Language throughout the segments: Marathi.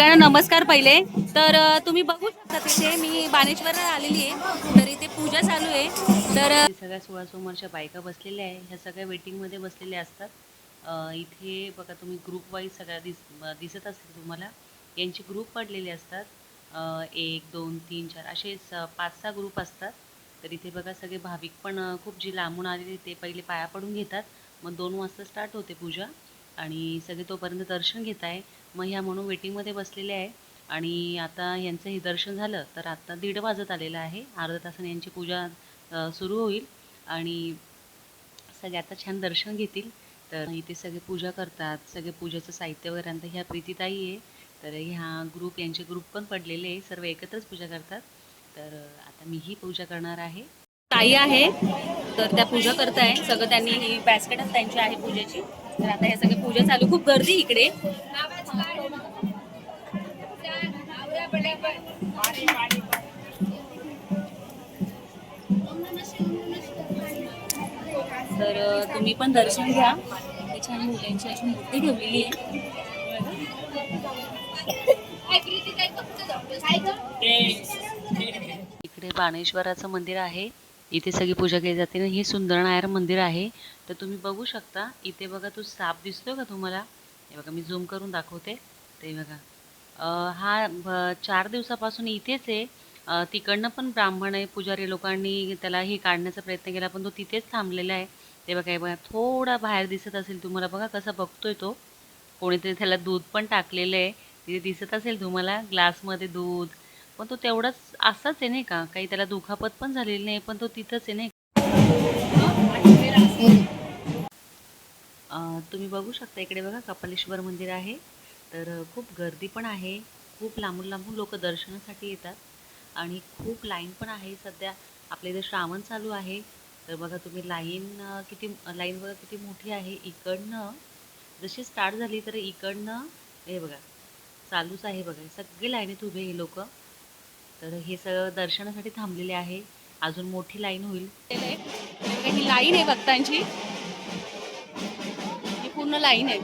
सगळ्यांना नमस्कार पहिले. तर तुम्ही बघू शकता तिथे मी बानेश्वरला आलेली आहे. तर इथे पूजा चालू आहे. तर सगळ्या सोळा सोमवारच्या बायका बसलेल्या आहे. ह्या सगळ्या वेटिंगमध्ये बसलेल्या असतात. इथे बघा तुम्ही ग्रुप वाईज सगळ्या दिस दिसत असतील तुम्हाला. यांचे ग्रुप पडलेले असतात. एक दोन तीन चार असे स पाच सहा ग्रुप असतात. तर इथे बघा सगळे भाविक पण खूप जी लांबून आलेले ते पहिले पाया पडून घेतात. मग दोन वाजता स्टार्ट होते पूजा. आणि सगळे तोपर्यंत दर्शन घेत आहे मग ह्या म्हणून वेटिंगमध्ये बसलेले आहे. आणि आता यांचं हे दर्शन झालं तर आता दीड वाजत आलेलं आहे. अर्धा तासाने यांची पूजा सुरू होईल. आणि सगळे आता छान दर्शन घेतील. तर इथे सगळे पूजा करतात. सगळे पूजेचं साहित्य वगैरे आणतात ह्या प्रीतीताई आहे. तर ह्या ग्रुप यांचे ग्रुप पण पडलेले आहे. सर्व एकत्रच पूजा करतात. तर आता मीही पूजा करणार आहे. ताई आहे तर त्या पूजा करताय. सगळं त्यांनी ही बॅस्केटच त्यांची आहे पूजेची. तर आता हे सगळे पूजा चालू. खूप गर्दी इकडे. तर तुम्ही पण दर्शन घ्या. छान मुलांची अशी मूर्ती ठेवलेली आहे. इकडे बाणेश्वराचं मंदिर आहे. इथे सगळी पूजा केली जाते आणि हे सुंदरनारायण मंदिर आहे. तर तुम्ही बघू शकता. इथे बघा तो साप दिसतोय का तुम्हाला? हे बघा मी झूम करून दाखवते. ते बघा. हा ब- चार दिवसापासून इथेच आहे. तिकडनं पण ब्राह्मण आहे पुजारी लोकांनी त्याला हे काढण्याचा प्रयत्न केला पण तो तिथेच थांबलेला आहे. ते बघा हे बघा थोडा बाहेर दिसत असेल तुम्हाला. बघा कसा बघतोय तो. कोणीतरी त्याला दूध पण टाकलेलं आहे. तिथे दिसत असेल तुम्हाला ग्लासमध्ये दूध. पण तो तेवढाच असाच आहे नाही का? काही त्याला दुखापत पण झालेली नाही पण तो तिथंच आहे नाही तुम्ही बघू शकता इकडे बघा कपालेश्वर मंदिर आहे. तर खूप गर्दी पण आहे. खूप लांबून लांबून लोक दर्शनासाठी येतात. आणि खूप लाईन पण आहे सध्या. आपल्या इथे श्रावण चालू आहे. तर बघा तुम्ही लाईन किती लाईन बघा किती मोठी आहे. इकडनं जशी स्टार्ट झाली तर इकडनं हे बघा चालूच आहे बघा. सगळे लाईनीत उभे हे लोक. तर हे सगळं दर्शनासाठी थांबलेले आहे. अजून मोठी लाईन होईल. ही लाईन आहे भक्तांची. ही पूर्ण लाईन आहे.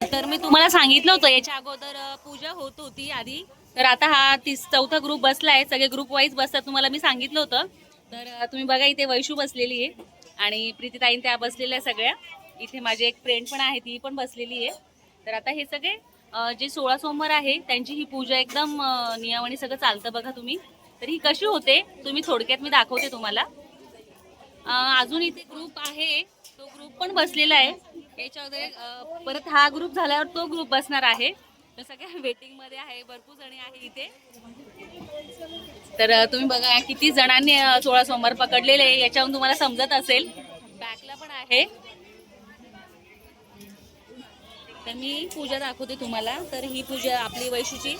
तर मी तुम्हाला सांगितलं होतं याच्या अगोदर पूजा होत होती आधी. तर आता हा तीस चौथा ग्रुप बसला आहे. सगळे ग्रुप वाईज बसतात तुम्हाला मी सांगितलं होतं. तर तुम्ही बघा इथे वैशू बसलेली आहे. आणि प्रीतीताईन त्या बसलेल्या सगळ्या. इथे माझी एक फ्रेंड पण आहे ती पण बसलेली आहे. तर आता हे सगळे जे सोळा सोमवार आहे त्यांची ही पूजा एकदम नियमाने सगळं चालतं बघा तुम्ही. तर ही कशी होते तुम्ही थोडक्यात मी दाखवते तुम्हाला. अजून इथे ग्रुप आहे तो ग्रुप पण बसलेला आहे. याच्या वगैरे परत हा ग्रुप झाल्यावर तो ग्रुप बसणार आहे. तर सगळ्या वेटिंगमध्ये आहे भरपूर जणी आहे इथे. तर तुम्ही बघा किती जणांनी सोळा सोमवार पकडलेले आहे. याच्यावरून तुम्हाला समजत असेल. बॅकला पण आहे. तर मी पूजा दाखवते तुम्हाला. तर ही पूजा आपली वैशूची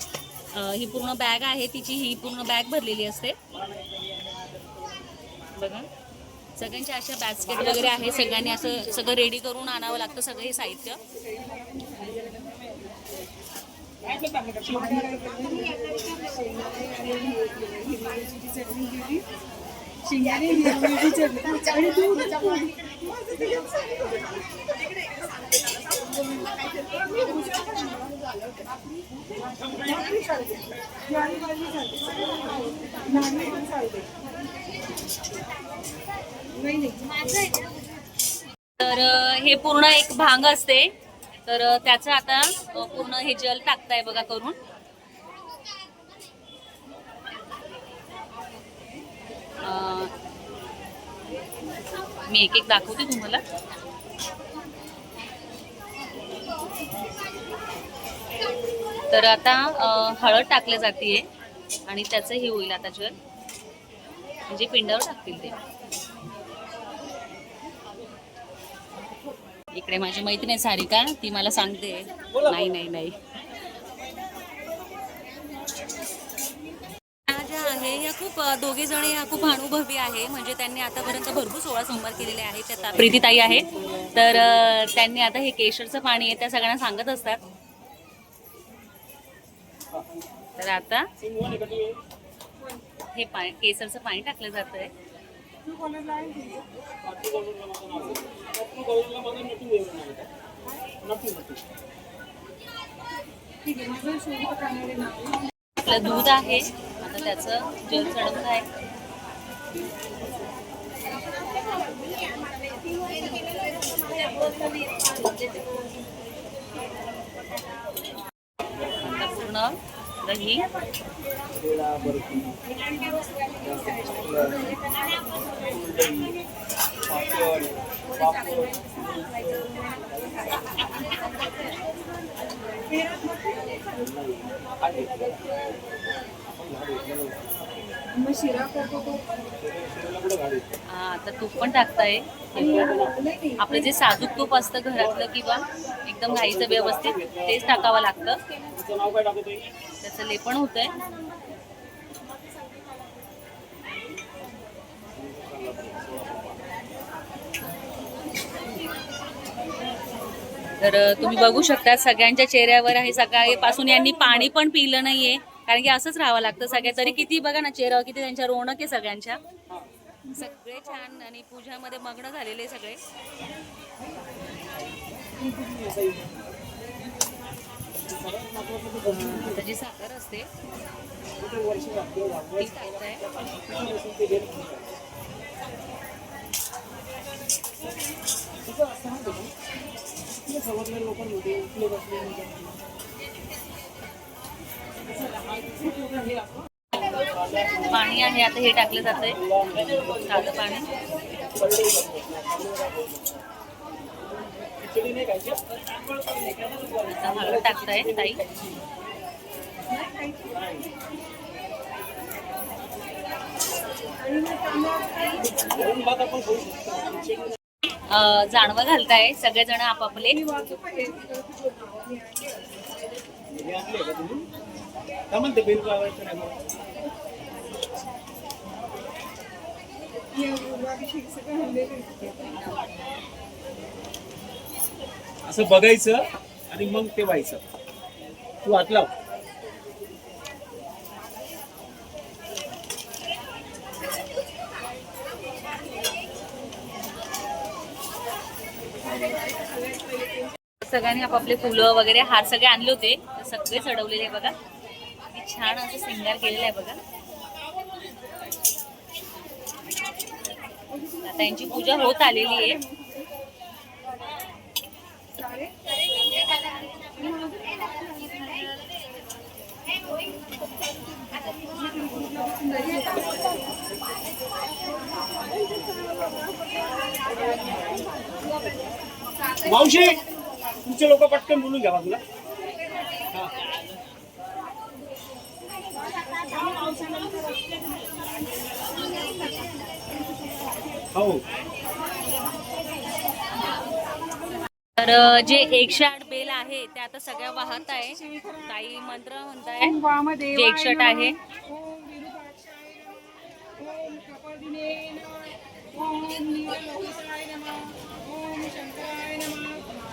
ही पूर्ण बॅग आहे तिची ही पूर्ण बॅग भरलेली असते. बघा. सगळ्यांच्या अशा बॅस्केट वगैरे आहे. सगळ्यांनी असं सगळं रेडी करून आणावं लागतं सगळं हे साहित्य. तर हे पूर्ण एक भांग असते. तर त्याचं आता पूर्ण हे जल टाकताय बघा करून. मी एक एक दाखवते तुम्हाला. तर आता हळद टाकल्या जाते आणि त्याचं हे होईल आता जल म्हणजे पिंडावर टाकतील ते. इकडे माझी मैत्रीण आहे सारिका ती मला सांगते. नाही नाही नाही ह्या ज्या आहे ह्या खूप अ, दोघे जण खूप अनुभवी आहे. म्हणजे त्यांनी आतापर्यंत भरपूर सोळा सोमवार केलेले आहे त्या प्रीतीताई आहे. तर त्यांनी आता हे केशरचं पाणी आहे त्या सगळ्यांना सांगत असतात. तर आता हे पाणी केसरचं पाणी टाकलं जात आहे आपलं दूध आहे. त्याचं जल चढत आहे. पूर्ण दही. हा, आता तूप पण टाकताय. आपलं जे साधू तूप असतं घरातलं किंवा एकदम घाईचं व्यवस्थित तेच टाकावं लागतं. त्याचं लेपण होतंय. तर तुम्ही बघू शकता सगळ्यांच्या चेहऱ्यावर आहे सकाळीपासून यांनी पाणी पण पिलं नाहीये. कारण की असंच राहावं लागतं सगळ्या तरी किती बघा ना चेहरा किती त्यांच्या रोनक आहे सगळ्यांच्या. सगळे छान आणि पूजामध्ये मग्न झालेले सगळे. त्याची साखर असते ती टाकताय. पाणी आहे आता हे टाकलं जातंय. साधं पाणी. आता हळद टाकताय ताई. अं, घालताय सगळेजण आपापले. असं बघायचं आणि मग ते व्हायचं तू हात लाव. सगळ्यांनी आपापले फुलं वगैरे हार सगळे आणले होते. सगळे चढवलेले बघा. किती छान असं सिंगार केलेलं आहे बघा. आता यांची पूजा होत आलेली आहे. मावशी तुमचे लोक पटकन बोलून घ्या बाजूला. हो. तर जे एकशे आठ बेल आहे ते आता सगळ्या वाहत आहे. काही मंत्र म्हणताय. जे एकशे आठ आहे.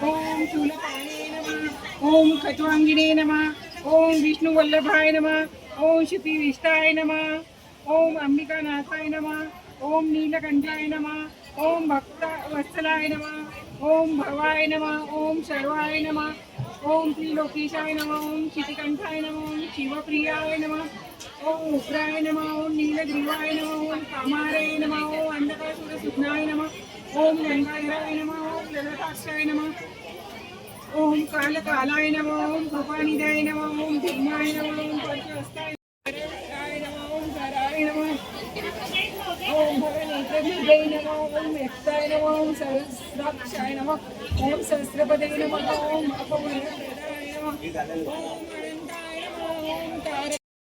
ओम शूलपाणे नमः. ओम खट्वांगिणे नमः ओम विष्णुवल्लभाय नमः. ओम श्रुतिविष्टाय नमः. ओम अंबिकानाथाय नमः. ओम नीलकंठाय नमः ओम भक्त वत्सलाय नमः ओम भवाय नमः ओम सर्वाय नमः ओम त्रिलोकेशाय नम ओम क्षितिकंठाय नम ओम शिवप्रियाय नमः ओम उग्राय नमः ओम नीलग्रीवाय नम ओम कामाराय नमः ओम अंधकासुरसिद्धाय नमः ओम गंगाधराय नमः ओम ललताक्षाय नमः ओम कालकालाय नम ओम कृपानिधाय नम ओम भीमाय नम ओम पंचहस्ताय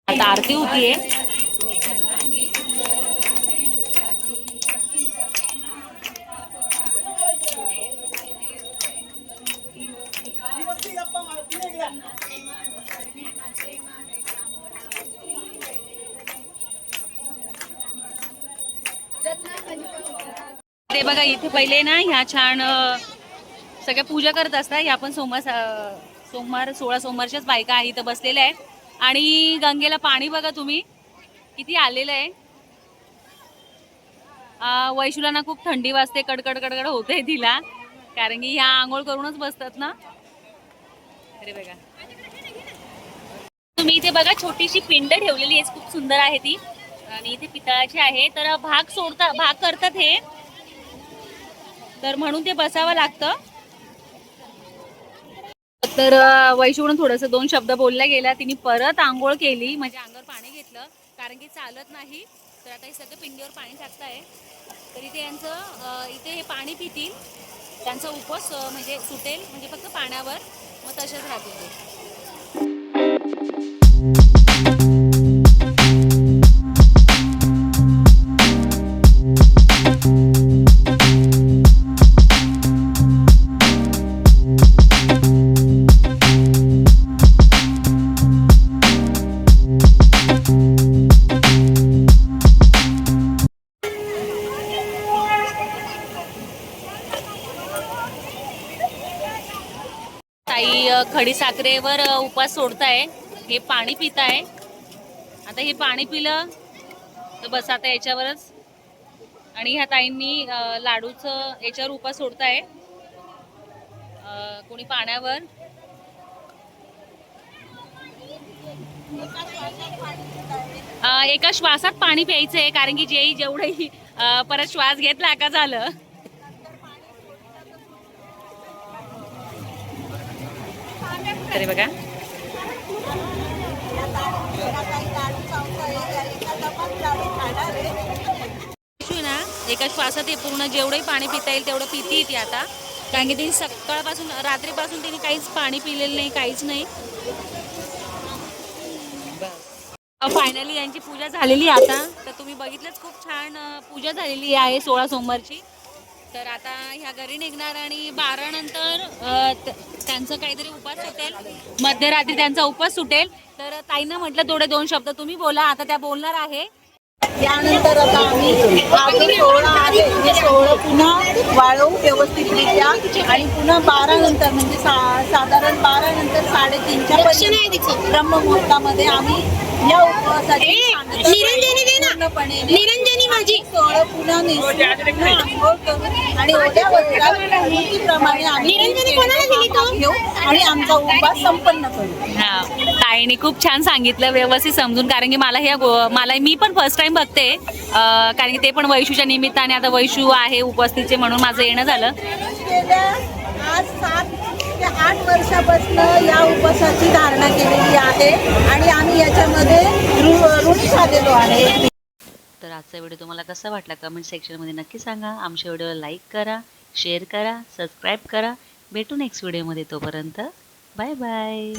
आरती होती ते बघा इथे पहिले ना ह्या छान सगळ्या पूजा करत असतात. ह्या पण सोमवार सोमवार सोळा सोमवारच्याच बायका आहे इथं बसलेल्या आहेत. आणि गंगेला पाणी बघा तुम्ही. किती आलेलं आहे. वैशुला ना खूप थंडी वाजते कडकड कडकड होते तिला. कारण की ह्या आंघोळ करूनच बसतात ना. अरे बघा. तुम्ही इथे बघा छोटीशी पिंड ठेवलेली आहे. खूप सुंदर आहे ती. आणि इथे पितळाची आहे. तर भाग सोडता भाग करतात हे. तर म्हणून ते बसावं लागतं. तर वैशून वैशूकडून थोडंसं दोन शब्द बोलल्या गेला तिने परत आंघोळ केली म्हणजे अंगावर पाणी घेतलं. कारण की चालत नाही. तर आता हे सगळं पिंडीवर पाणी टाकताय. तर इथे यांचं इथे हे पाणी पितील. त्यांचा उपवास म्हणजे सुटेल म्हणजे फक्त पाण्यावर. मग तसेच राहतील ते. खडी साखरेवर खडीसाखरेवर उपास सोडताय. हे पाणी पिताय. आता हे पाणी पिलं तर बस आता याच्यावरच. आणि ह्या ताईंनी लाडूचं याच्यावर उपास सोडताय. कोणी पाण्यावर? एका श्वासात पाणी प्यायचंय कारण की जेही जेवढंही परत श्वास घेतला का झालं? तरी बघा. ना एका श्वासात हे पूर्ण जेवढंही पाणी पिता येईल तेवढं पिती ती आता. कारण की तिने सकाळपासून रात्रीपासून तिने काहीच पाणी पिलेलं नाही काहीच नाही. फायनली यांची पूजा झालेली आहे आता. तर तुम्ही बघितलंच खूप छान पूजा झालेली आहे सोळा सोमवारची. तर आता ह्या घरी निघणार आणि बारा नंतर त- त्यांचं काहीतरी उपास सुटेल. मध्यरात्री त्यांचा उपास सुटेल. तर ताईनं म्हटलं थोडे दोन शब्द तुम्ही बोला. आता त्या बोलणार आहे. यानंतर आता आम्ही सोहळा आहे. हे सोहळं पुन्हा वाळवू व्यवस्थितरित्या. आणि पुन्हा बारा नंतर म्हणजे सा साधारण बारा नंतर साडेतीनच्या ब्रह्ममुहूर्तामध्ये आम्ही या उपवासाची पूर्णपणे निरंजनी माझी. सोहळं पुन्हा आणि घेऊ आमचा उपवास संपन्न करू. हा. ताईने खूप छान सांगितलं व्यवस्थित समजून. कारण की मला गो- मला मी पण फर्स्ट टाइम बघते. कारण की ते पण वैशूच्या निमित्ताने आता वैशू आहे उपस्थितीचे म्हणून माझं येणं झालं. आज सात आठ वर्षापासून या उपवासाची धारणा केलेली आहे. आणि आम्ही याच्यामध्ये ऋणी झालेलो आहे. आजचा व्हिडिओ तुम्हाला कसा वाटला कमेंट सेक्शनमध्ये नक्की सांगा. आमच्या व्हिडिओला लाईक करा शेअर करा सबस्क्राईब करा. भेटू नेक्स्ट व्हिडिओमध्ये तोपर्यंत. Bye bye